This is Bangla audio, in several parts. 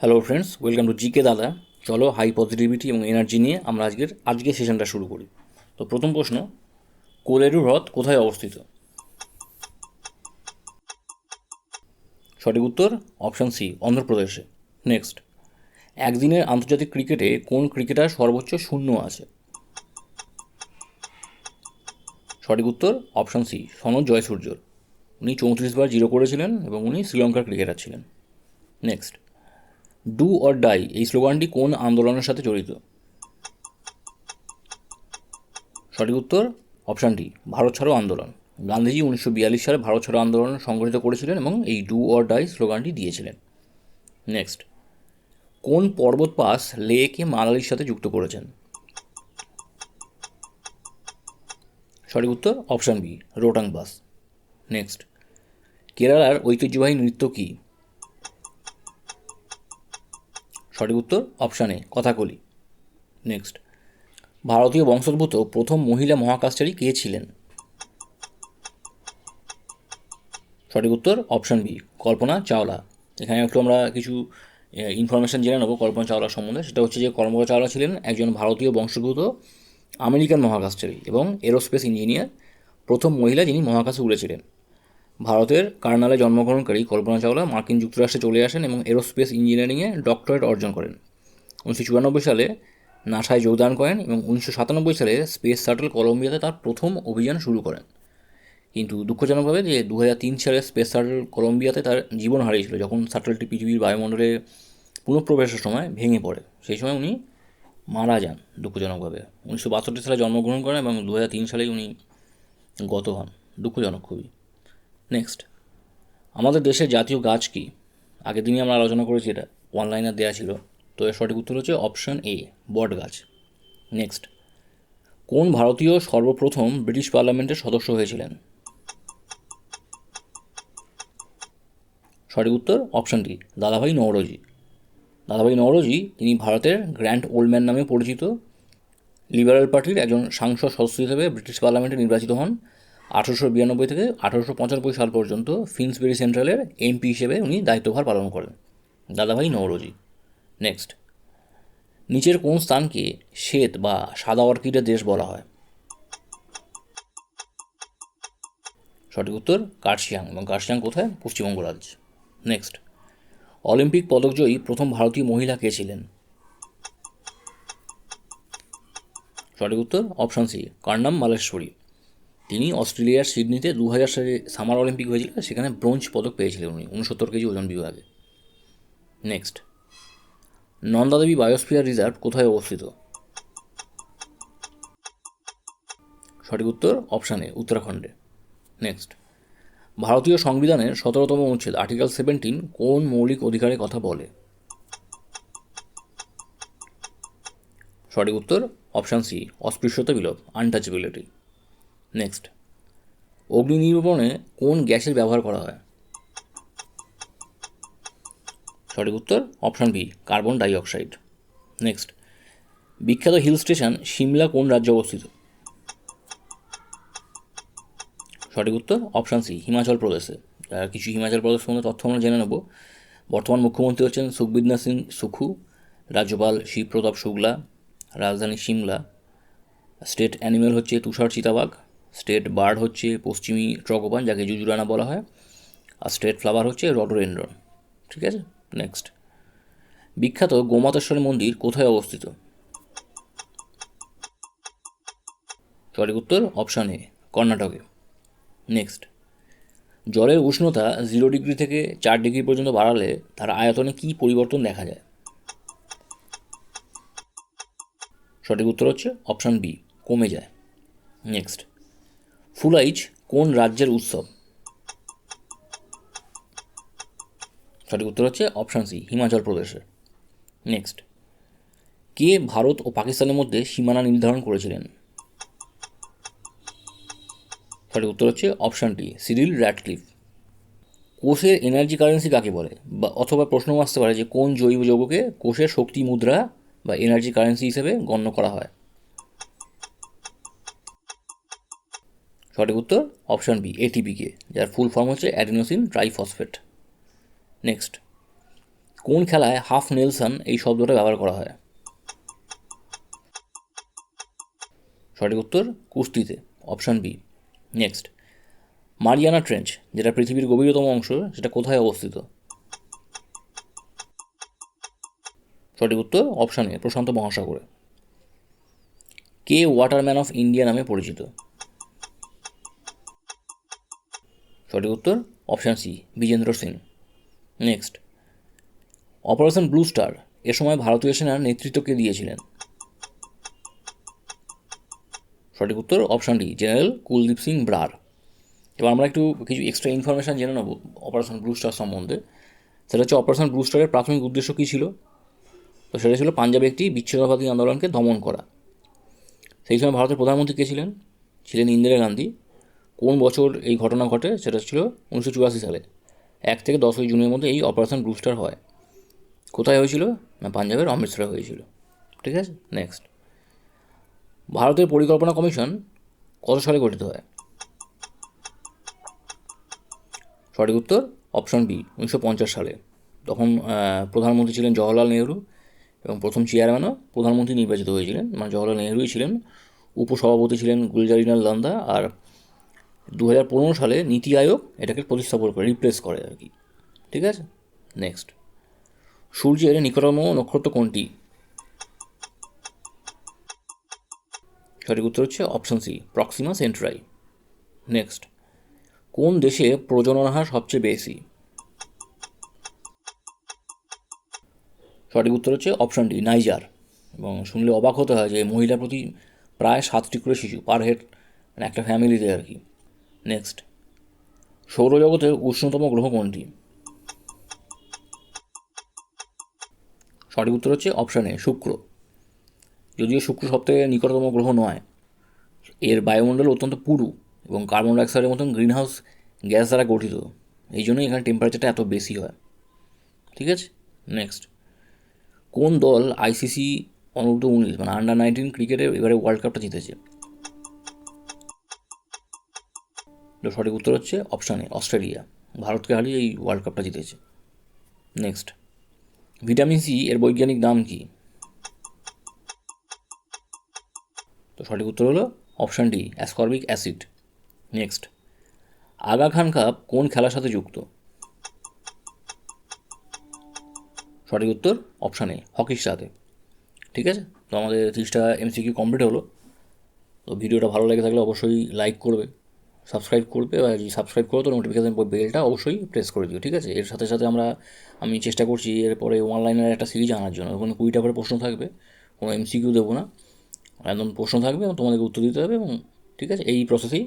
Hello friends welcome to GK দাদা চলো হাই পজিটিভিটি এবং এনার্জি নিয়ে আমরা আজকের আজকের সেশনটা শুরু করি। তো প্রথম প্রশ্ন, কোলেরু হ্রদ কোথায় অবস্থিত? সঠিক উত্তর অপশান সি অন্ধ্রপ্রদেশে। নেক্সট একদিনের আন্তর্জাতিক ক্রিকেটে কোন ক্রিকেটার সর্বোচ্চ শূন্য আছে? সঠিক উত্তর অপশান সি সনদ জয়সূর্যর। উনি চৌত্রিশ বার জিরো করেছিলেন এবং উনি শ্রীলঙ্কার ক্রিকেটার ছিলেন। নেক্সট ডু অর ডাই এই স্লোগানটি কোন আন্দোলনের সাথে জড়িত? সঠিক উত্তর, অপশানটি, ভারত ছাড়ো আন্দোলন। গান্ধীজি উনিশশো বিয়াল্লিশ সালে ভারত ছাড়ো আন্দোলন সংগঠিত করেছিলেন এবং এই ডু অর ডাই স্লোগানটি দিয়েছিলেন। নেক্সট কোন পর্বত পাস লেকে মানালির সাথে যুক্ত করেছেন? সঠিক উত্তর, option B Rohtang pass. Next কেরালার ঐতিহ্যবাহী নৃত্য কী? সঠিক উত্তর অপশানে কথাকলি। নেক্সট ভারতীয় বংশোদ্ভূত প্রথম মহিলা মহাকাশচারী কে ছিলেন? সঠিক উত্তর অপশান বি কল্পনা চাওলা। এখানে একটু আমরা কিছু ইনফরমেশান জেনে নেব কল্পনা চাওলা সম্বন্ধে। সেটা হচ্ছে যে কল্পনা চাওলা ছিলেন একজন ভারতীয় বংশোদ্ভূত আমেরিকান মহাকাশচারী এবং এরোস্পেস ইঞ্জিনিয়ার প্রথম মহিলা যিনি মহাকাশে উড়েছিলেন। ভারতের কার্নালে জন্মগ্রহণকারী কল্পনা চাওলা মার্কিন যুক্তরাষ্ট্রে চলে আসেন এবং এরোস্পেস ইঞ্জিনিয়ারিংয়ে ডক্টরেট অর্জন করেন। উনিশশো চুরানব্বই সালে নাসায় যোগদান করেন এবং উনিশশো সাতানব্বই সালে স্পেস শাটল কলম্বিয়াতে তার প্রথম অভিযান শুরু করেন। কিন্তু দুঃখজনকভাবে যে দু হাজার তিন সালে স্পেস শাটল কলম্বিয়াতে তার জীবন হারিয়েছিল, যখন শাটলটি পৃথিবীর বায়ুমণ্ডলে পুনঃপ্রবেশের সময় ভেঙে পড়ে। সেই সময় উনি মারা যান দুঃখজনকভাবে। উনিশশো বাষট্টি সালে জন্মগ্রহণ করেন এবং দু সালেই উনি গত হন। দুঃখজনক খুবই। নেক্সট আমাদের দেশের জাতীয় গাছ কি? আগের দিনই আমরা আলোচনা করেছি এটা। অনলাইনে দেওয়া ছিল। তো এর সঠিক উত্তর হচ্ছে অপশান এ বট গাছ। নেক্সট কোন ভারতীয় সর্বপ্রথম ব্রিটিশ পার্লামেন্টের সদস্য হয়েছিলেন? সঠিক উত্তর অপশান ডি দাদাভাই নওরোজি। দাদাভাই নওরোজি, তিনি ভারতের গ্র্যান্ড ওল্ডম্যান নামে পরিচিত। লিবারেল পার্টির একজন সাংসদ সদস্য হিসেবে ব্রিটিশ পার্লামেন্টে নির্বাচিত হন। আঠারোশো বিরানব্বই থেকে আঠারোশো পঁচানব্বই সাল পর্যন্ত ফিন্সবেরি সেন্ট্রালের এমপি হিসেবে উনি দায়িত্বভার পালন করেন। দাদাভাই নওরোজি। নেক্সট নিচের কোন স্থানকে শ্বেত বা সাদা অর্কিডের দেশ বলা হয়? সঠিক উত্তর, কার্শিয়াং এবং কার্শিয়াং কোথায়? পশ্চিমবঙ্গ রাজ্য। নেক্সট অলিম্পিক পদকজয়ী প্রথম ভারতীয় মহিলা কে ছিলেন? সঠিক উত্তর, অপশান সি কার্নাম মালেশ্বরী। তিনি অস্ট্রেলিয়ার সিডনিতে দু হাজার সালে সামার অলিম্পিক হয়েছিল, সেখানে ব্রোঞ্জ পদক পেয়েছিলেন উনি উনসত্তর কেজি ওজন বিভাগে। নেক্সট। নন্দাদেবী বায়োস্ফিয়ার রিজার্ভ কোথায় অবস্থিত? সঠিক উত্তর অপশানে উত্তরাখণ্ডে। নেক্সট। ভারতীয় সংবিধানের সতেরোতম অনুচ্ছেদ, আর্টিকেল সেভেন্টিন, কোন মৌলিক অধিকারের কথা বলে? সঠিক উত্তর অপশান সি, অস্পৃশ্যতা বিলোপ, আনটাচেবিলিটি। নেক্সট অগ্নি নির্বাপনে কোন গ্যাসের ব্যবহার করা হয়? সঠিক উত্তর option B carbon dioxide next বিখ্যাত হিল স্টেশন সিমলা কোন রাজ্যে অবস্থিত? সঠিক উত্তর অপশান সি হিমাচল প্রদেশে। আর কিছু হিমাচল প্রদেশ সম্বন্ধে তথ্য আমরা জেনে নেব। বর্তমান মুখ্যমন্ত্রী হচ্ছেন সুখবিদ্যা সিং সুখু, রাজ্যপাল শিবপ্রতাপ শুক্লা, রাজধানী সিমলা স্টেট অ্যানিমেল হচ্ছে তুষার চিতাবাঘ স্টেট বার্ড হচ্ছে পশ্চিমী ট্রগোপান যাকে জুজুরানা বলা হয়, আর স্টেট ফ্লাওয়ার হচ্ছে রডোরেন্ড্রন ঠিক আছে? নেক্সট বিখ্যাত গোমাতেশ্বরী মন্দির কোথায় অবস্থিত? সঠিক উত্তর অপশান এ কর্ণাটকে। নেক্সট জলের উষ্ণতা জিরো ডিগ্রি থেকে চার ডিগ্রি পর্যন্ত বাড়ালে তার আয়তনে কী পরিবর্তন দেখা যায়? সঠিক উত্তর হচ্ছে অপশান বি কমে যায়। নেক্সট ফুলাইচ কোন রাজ্যের উৎসব? সঠিক উত্তর হচ্ছে অপশান সি হিমাচল প্রদেশে। নেক্সট কে ভারত ও পাকিস্তানের মধ্যে সীমানা নির্ধারণ করেছিলেন? সঠিক উত্তর হচ্ছে অপশান টি সিরিল র্যাডক্লিফ কোষের এনার্জি কারেন্সি কাকে বলে? বা অথবা প্রশ্ন আসতে পারে যে কোন জৈব যৌগকে কোষের শক্তি মুদ্রা বা এনার্জি কারেন্সি হিসেবে গণ্য করা হয়? সঠিক উত্তর অপশান বি এটিপিকে যার ফুল ফর্ম হচ্ছে অ্যাডিনোসিন ট্রাইফসফেট নেক্সট কোন খেলায় হাফ নেলসন এই শব্দটা ব্যবহার করা হয়? সঠিক উত্তর কুস্তিতে option B next Mariana Trench, যেটা পৃথিবীর গভীরতম অংশ, সেটা কোথায় অবস্থিত? সঠিক উত্তর অপশান এ প্রশান্ত মহাসাগরে। কে ওয়াটারম্যান অফ ইন্ডিয়া নামে পরিচিত। সঠিক উত্তর option C Vijender Singh. Next Operation Blue Star এ সময় ভারতীয় সেনার নেতৃত্বকে দিয়েছিলেন। সঠিক উত্তর option D general Kuldip Singh Brar. এবার আমরা একটু কিছু এক্সট্রা ইনফরমেশান জেনে নেব অপারেশন ব্লু স্টার সম্বন্ধে। সেটা হচ্ছে অপারেশন ব্লু স্টারের প্রাথমিক উদ্দেশ্য কী ছিল? তো সেটা ছিল পাঞ্জাবে একটি বিচ্ছিন্নতাবাদী আন্দোলনকে দমন করা। সেই সময় ভারতের প্রধানমন্ত্রী কে ছিলেন? ছিলেন ইন্দিরা গান্ধী। কোন বছর এই ঘটনা ঘটে সেটা ছিল উনিশশো চুরাশি সালে। এক থেকে দশই জুনের মধ্যে এই অপারেশন ব্লুস্টার হয়। কোথায় হয়েছিল? না পাঞ্জাবের অমৃতসরে হয়েছিল। ঠিক আছে? নেক্সট ভারতের পরিকল্পনা কমিশন কত সালে গঠিত হয়? সঠিক উত্তর অপশন বি উনিশশো পঞ্চাশ সালে। তখন প্রধানমন্ত্রী ছিলেন জওয়াহরলাল নেহরু এবং প্রথম চেয়ারম্যানও প্রধানমন্ত্রী নির্বাচিত হয়েছিলেন। মানে জওয়াহরলাল নেহরুই ছিলেন, উপসভাপতি ছিলেন গুলজারিনাল লান্দা আর দু হাজার পনেরো সালে নীতি আয়োগ এটাকে প্রতিস্থাপন করে রিপ্লেস করে আর কি। ঠিক আছে? নেক্সট সূর্যের নিকটতম নক্ষত্র কোনটি? সঠিক উত্তর হচ্ছে option C Proxima Centauri next কোন দেশে প্রজনন হার সবচেয়ে বেশি? সঠিক উত্তর হচ্ছে অপশন ডি নাইজার এবং শুনলে অবাক হতে হয় যে মহিলা প্রতি প্রায় সাতটি করে শিশু পার হেড মানে একটা ফ্যামিলিতে আর কি। নেক্সট সৌরজগতের উষ্ণতম গ্রহ কোনটি? সঠিক উত্তর হচ্ছে অপশান শুক্র। যদিও শুক্র সবথেকে নিকটতম গ্রহ নয়, এর বায়ুমণ্ডল অত্যন্ত পুরু এবং কার্বন ডাইঅক্সাইডের মতন গ্রিনহাউস গ্যাস দ্বারা গঠিত, এই জন্যই এখানে টেম্পারেচারটা এত বেশি হয়। ঠিক আছে? নেক্সট কোন দল আইসিসি অনূর্ধ্ব উনিশ মানে আন্ডার নাইনটিন ক্রিকেটে এবারে ওয়ার্ল্ড কাপটা জিতেছে? সঠিক উত্তর হচ্ছে অপশানে অস্ট্রেলিয়া ভারতকে হারিয়ে এই ওয়ার্ল্ড কাপটা জিতেছে। নেক্সট ভিটামিন সি এর বৈজ্ঞানিক নাম কি? তো সঠিক উত্তর হলো option D ascorbic acid next Aga Khan cup কোন খেলার সাথে যুক্ত? সঠিক উত্তর অপশান হকির সাথে। ঠিক আছে? তো আমাদের তিরিশটা এমসিকিউ কমপ্লিট হলো। তো ভিডিওটা ভালো লেগে থাকলে অবশ্যই লাইক করবে। সাবস্ক্রাইব করবে যদি সাবস্ক্রাইব করো তো নোটিফিকেশান বেলটা অবশ্যই প্রেস করে দিও, ঠিক আছে? এর সাথে সাথে আমরা, আমি চেষ্টা করছি এরপরে অনলাইনের একটা সিরিজ আনার জন্য। ওখানে কুড়িটা করে প্রশ্ন থাকবে, কোনো এমসিকিউ দেবো না। একদম প্রশ্ন থাকবে এবং তোমাদেরকে উত্তর দিতে হবে এবং, ঠিক আছে? এই প্রসেসেই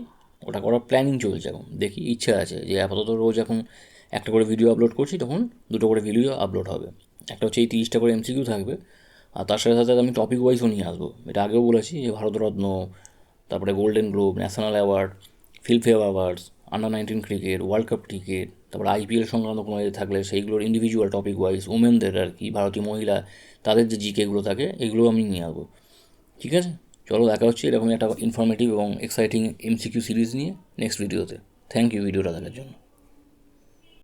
ওটা করার প্ল্যানিং চলছে এখন। দেখি, ইচ্ছা আছে যে আপাতত রোজ এখন একটা করে ভিডিও আপলোড করছি, তখন দুটো করে ভিডিও আপলোড হবে। একটা হচ্ছে এই তিরিশটা করে এমসিকিউ থাকবে, আর তার সাথে সাথে আমি টপিক ওয়াইজও নিয়ে আসব। এটা আগেও বলেছি যে ভারতরত্ন, তারপরে golden globe national award Filmfare awards under nineteen cricket world cup cricket তারপর আইপিএল সংক্রান্ত কোনো থাকলে সেইগুলোর ইন্ডিভিজুয়াল টপিক ওয়াইজ উমেনদের আর কি, ভারতীয় মহিলা, তাদের যে জিকেগুলো থাকে, এগুলো আমি নিয়ে আসব ঠিক আছে? চলো দেখা হচ্ছে এরকম একটা ইনফরমেটিভ এবং এক্সাইটিং এমসিকিউ সিরিজ নিয়ে নেক্সট ভিডিওতে থ্যাংক ইউ ভিডিওটা দেখার জন্য।